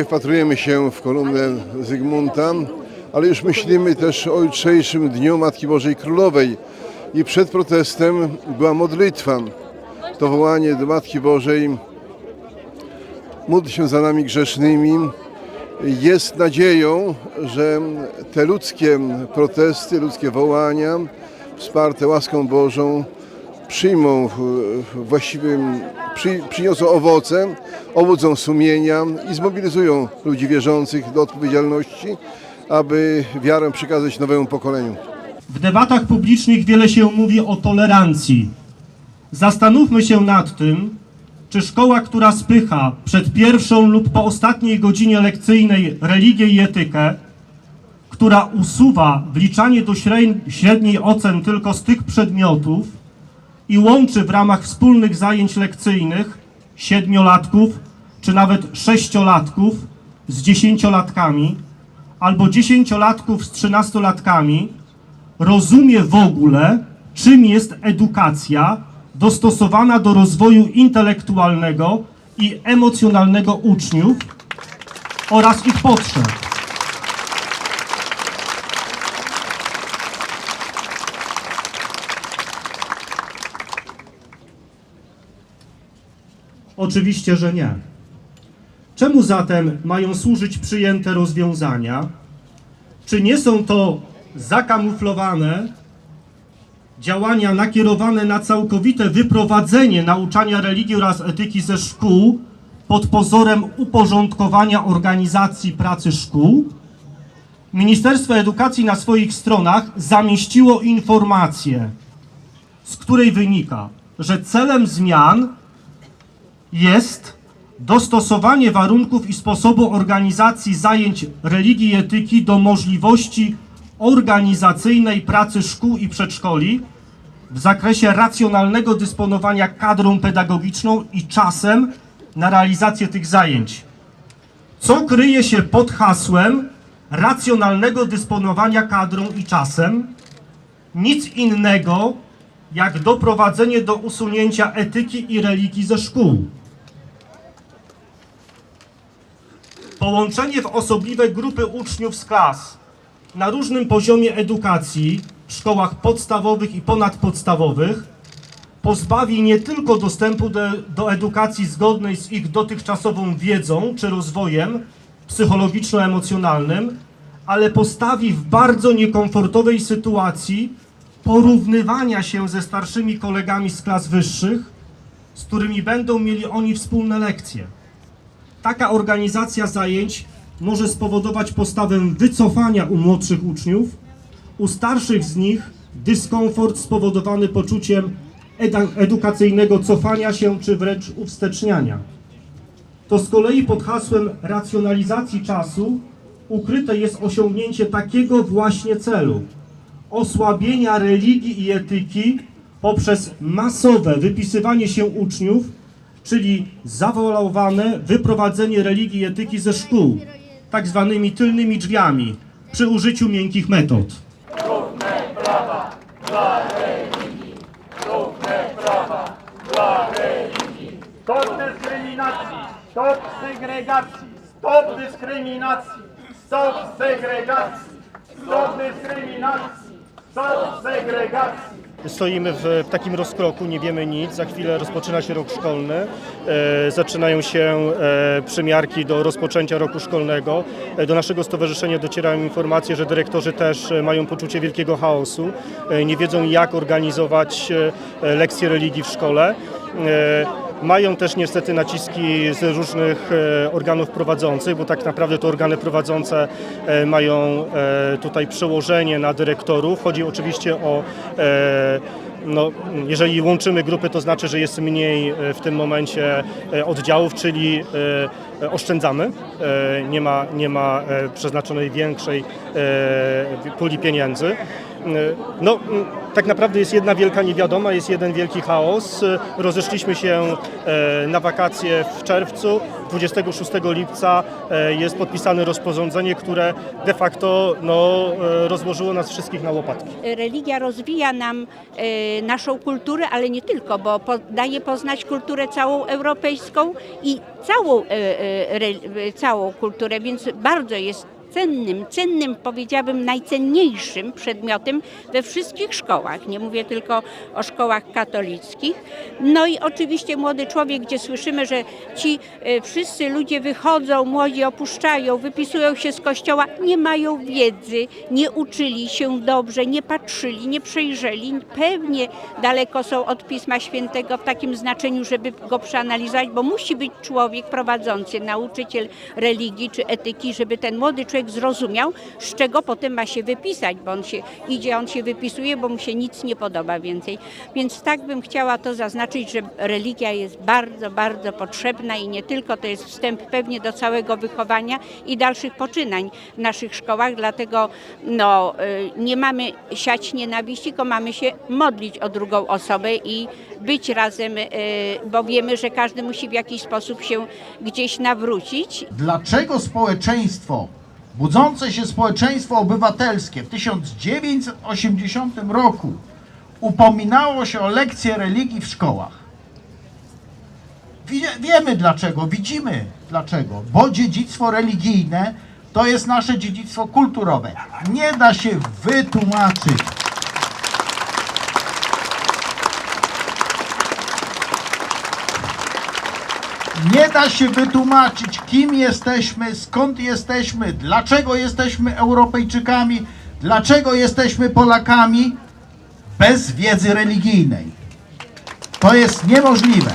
dzisiaj wpatrujemy się w kolumnę Zygmunta, ale już myślimy też o jutrzejszym Dniu Matki Bożej Królowej. I przed protestem była modlitwa. To wołanie do Matki Bożej. Módl się za nami grzesznymi. Jest nadzieją, że te ludzkie protesty, ludzkie wołania, wsparte łaską Bożą, przyjmą właściwym, przy, przyniosą owoce, obudzą sumienia i zmobilizują ludzi wierzących do odpowiedzialności, aby wiarę przekazać nowemu pokoleniu. W debatach publicznych wiele się mówi o tolerancji. Zastanówmy się nad tym, czy szkoła, która spycha przed pierwszą lub po ostatniej godzinie lekcyjnej religię i etykę, która usuwa wliczanie do średniej ocen tylko z tych przedmiotów i łączy w ramach wspólnych zajęć lekcyjnych siedmiolatków czy nawet sześciolatków z dziesięciolatkami albo dziesięciolatków z trzynastolatkami, rozumie w ogóle, czym jest edukacja dostosowana do rozwoju intelektualnego i emocjonalnego uczniów oraz ich potrzeb. Oczywiście, że nie. Czemu zatem mają służyć przyjęte rozwiązania? Czy nie są to zakamuflowane działania nakierowane na całkowite wyprowadzenie nauczania religii oraz etyki ze szkół pod pozorem uporządkowania organizacji pracy szkół? Ministerstwo Edukacji na swoich stronach zamieściło informację, z której wynika, że celem zmian jest dostosowanie warunków i sposobu organizacji zajęć religii i etyki do możliwości organizacyjnej pracy szkół i przedszkoli w zakresie racjonalnego dysponowania kadrą pedagogiczną i czasem na realizację tych zajęć. Co kryje się pod hasłem racjonalnego dysponowania kadrą i czasem? Nic innego jak doprowadzenie do usunięcia etyki i religii ze szkół. Połączenie w osobliwe grupy uczniów z klas na różnym poziomie edukacji w szkołach podstawowych i ponadpodstawowych pozbawi nie tylko dostępu do, do edukacji zgodnej z ich dotychczasową wiedzą czy rozwojem psychologiczno-emocjonalnym, ale postawi w bardzo niekomfortowej sytuacji porównywania się ze starszymi kolegami z klas wyższych, z którymi będą mieli oni wspólne lekcje. Taka organizacja zajęć może spowodować postawę wycofania u młodszych uczniów, u starszych z nich dyskomfort spowodowany poczuciem edukacyjnego cofania się czy wręcz uwsteczniania. To z kolei pod hasłem racjonalizacji czasu ukryte jest osiągnięcie takiego właśnie celu osłabienia religii i etyki poprzez masowe wypisywanie się uczniów, czyli zawoalowane wyprowadzenie religii i etyki ze szkół, tak zwanymi tylnymi drzwiami, przy użyciu miękkich metod. Stop dyskryminacji! Stop segregacji! Stop dyskryminacji! Stop segregacji! Stop dyskryminacji! Stop segregacji! Stoimy w takim rozkroku, nie wiemy nic. Za chwilę rozpoczyna się rok szkolny. E, zaczynają się e, przymiarki do rozpoczęcia roku szkolnego. E, do naszego stowarzyszenia docierają informacje, że dyrektorzy też mają poczucie wielkiego chaosu. Nie wiedzą, jak organizować lekcje religii w szkole. Mają też niestety naciski z różnych e, organów prowadzących, bo tak naprawdę to organy prowadzące e, mają e, tutaj przełożenie na dyrektorów. Chodzi oczywiście o no, jeżeli łączymy grupy, to znaczy, że jest mniej w tym momencie oddziałów, czyli oszczędzamy. Nie ma, nie ma przeznaczonej większej puli pieniędzy. No, mm, tak naprawdę jest jedna wielka niewiadoma, jest jeden wielki chaos. E, Rozeszliśmy się e, na wakacje w czerwcu. 26 lipca e, jest podpisane rozporządzenie, które de facto no, e, rozłożyło nas wszystkich na łopatki. religia rozwija nam e, naszą kulturę, ale nie tylko, bo daje poznać kulturę całą europejską i całą, e, e, e, całą kulturę, więc bardzo jest cennym, cennym, powiedziałabym najcenniejszym przedmiotem we wszystkich szkołach. Nie mówię tylko o szkołach katolickich. No i oczywiście młody człowiek, gdzie słyszymy, że ci e, wszyscy ludzie wychodzą, młodzi opuszczają, wypisują się z kościoła, nie mają wiedzy, nie uczyli się dobrze, nie patrzyli, nie przejrzeli. Pewnie daleko są od Pisma Świętego w takim znaczeniu, żeby go przeanalizować, bo musi być człowiek prowadzący, nauczyciel religii czy etyki, żeby ten młody człowiek zrozumiał, z czego potem ma się wypisać, bo on się idzie, on się wypisuje, bo mu się nic nie podoba więcej. Więc tak bym chciała to zaznaczyć, że religia jest bardzo, bardzo potrzebna i nie tylko, to jest wstęp pewnie do całego wychowania i dalszych poczynań w naszych szkołach, dlatego no, y, nie mamy siać nienawiści, tylko mamy się modlić o drugą osobę i być razem, y, bo wiemy, że każdy musi w jakiś sposób się gdzieś nawrócić Dlaczego społeczeństwo, budzące się społeczeństwo obywatelskie w 1980 roku upominało się o lekcje religii w szkołach? Wie, wiemy dlaczego, widzimy dlaczego. Bo dziedzictwo religijne to jest nasze dziedzictwo kulturowe. Nie da się wytłumaczyć. Nie da się wytłumaczyć, kim jesteśmy, skąd jesteśmy, dlaczego jesteśmy Europejczykami, dlaczego jesteśmy Polakami bez wiedzy religijnej. To jest niemożliwe.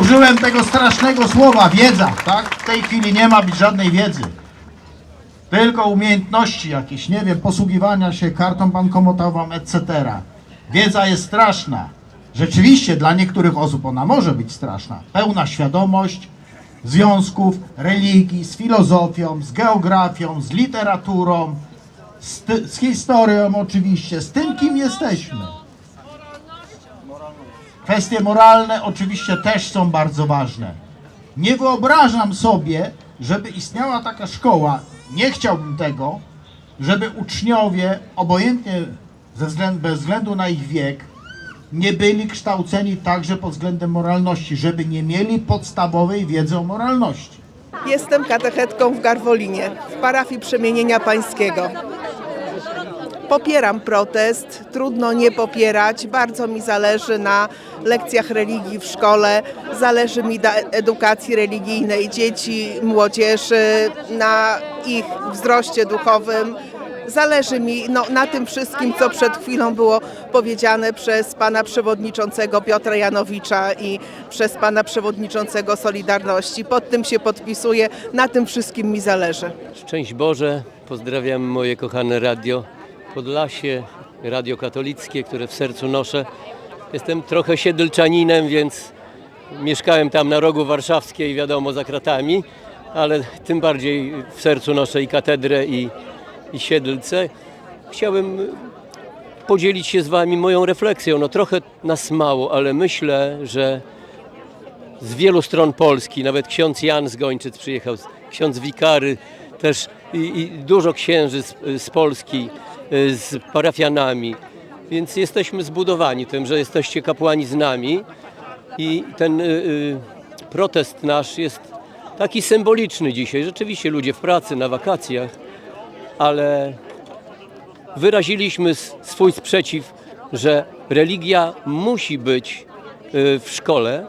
Użyłem tego strasznego słowa wiedza, tak? W tej chwili nie ma być żadnej wiedzy. Tylko umiejętności jakieś, nie wiem, posługiwania się kartą bankomatową, etc. Wiedza jest straszna. Rzeczywiście dla niektórych osób ona może być straszna. Pełna świadomość związków religii z filozofią, z geografią, z literaturą, z, z historią oczywiście, z tym kim jesteśmy. Kwestie moralne oczywiście też są bardzo ważne. Nie wyobrażam sobie, żeby istniała taka szkoła, nie chciałbym tego, żeby uczniowie, obojętnie ze względu, bez względu na ich wiek, nie byli kształceni także pod względem moralności, żeby nie mieli podstawowej wiedzy o moralności. Jestem katechetką w Garwolinie, w parafii Przemienienia Pańskiego. Popieram protest, trudno nie popierać. Bardzo mi zależy na lekcjach religii w szkole, zależy mi na edukacji religijnej dzieci, młodzieży, na ich wzroście duchowym. Zależy mi no, na tym wszystkim, co przed chwilą było powiedziane przez pana przewodniczącego Piotra Janowicza i przez pana przewodniczącego Solidarności. Pod tym się podpisuję, na tym wszystkim mi zależy. Szczęść Boże, pozdrawiam moje kochane radio Podlasie, radio katolickie, które w sercu noszę. Jestem trochę siedlczaninem, więc mieszkałem tam na rogu warszawskiej, wiadomo, za kratami, ale tym bardziej w sercu noszę i katedrę, i, i siedlce. Chciałbym podzielić się z Wami moją refleksją. No trochę nas mało, ale myślę, że z wielu stron Polski, nawet ksiądz Jan z Gończyc przyjechał, ksiądz Wikary też i, i dużo księży z, z Polski y, z parafianami. Więc jesteśmy zbudowani tym, że jesteście kapłani z nami i ten y, protest nasz jest taki symboliczny dzisiaj. Rzeczywiście ludzie w pracy, na wakacjach, ale wyraziliśmy swój sprzeciw, że religia musi być y, w szkole,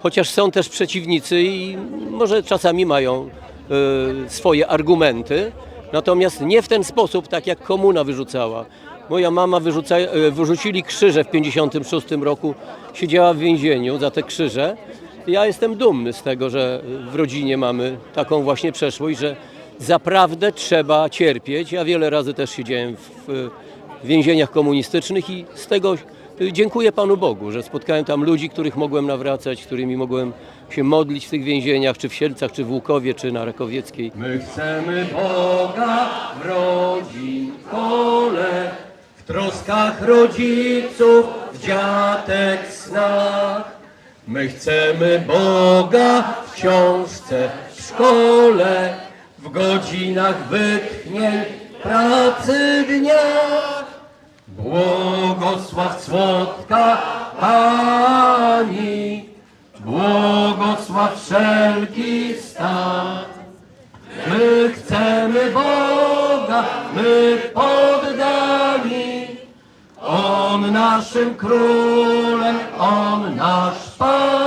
chociaż są też przeciwnicy i może czasami mają y, swoje argumenty, natomiast nie w ten sposób, tak jak komuna wyrzucała. Moja mama wyrzuca, y, wyrzucili krzyże w 56 roku, siedziała w więzieniu za te krzyże. Ja jestem dumny z tego, że w rodzinie mamy taką właśnie przeszłość, że zaprawdę trzeba cierpieć. Ja wiele razy też siedziałem w, więzieniach komunistycznych i z tego y, dziękuję Panu Bogu, że spotkałem tam ludzi, których mogłem nawracać, którymi mogłem się modlić w tych więzieniach, czy w Sielcach, czy w Łukowie, czy na Rakowieckiej. My chcemy Boga w rodzinę, w troskach rodziców, w dziatek snach. My chcemy Boga w książce, w szkole, w godzinach wytchnień, pracy dnia. Błogosław słodka Pani, błogosław wszelki stan. My chcemy Boga, my poddani, On naszym królem, On nasz Pan.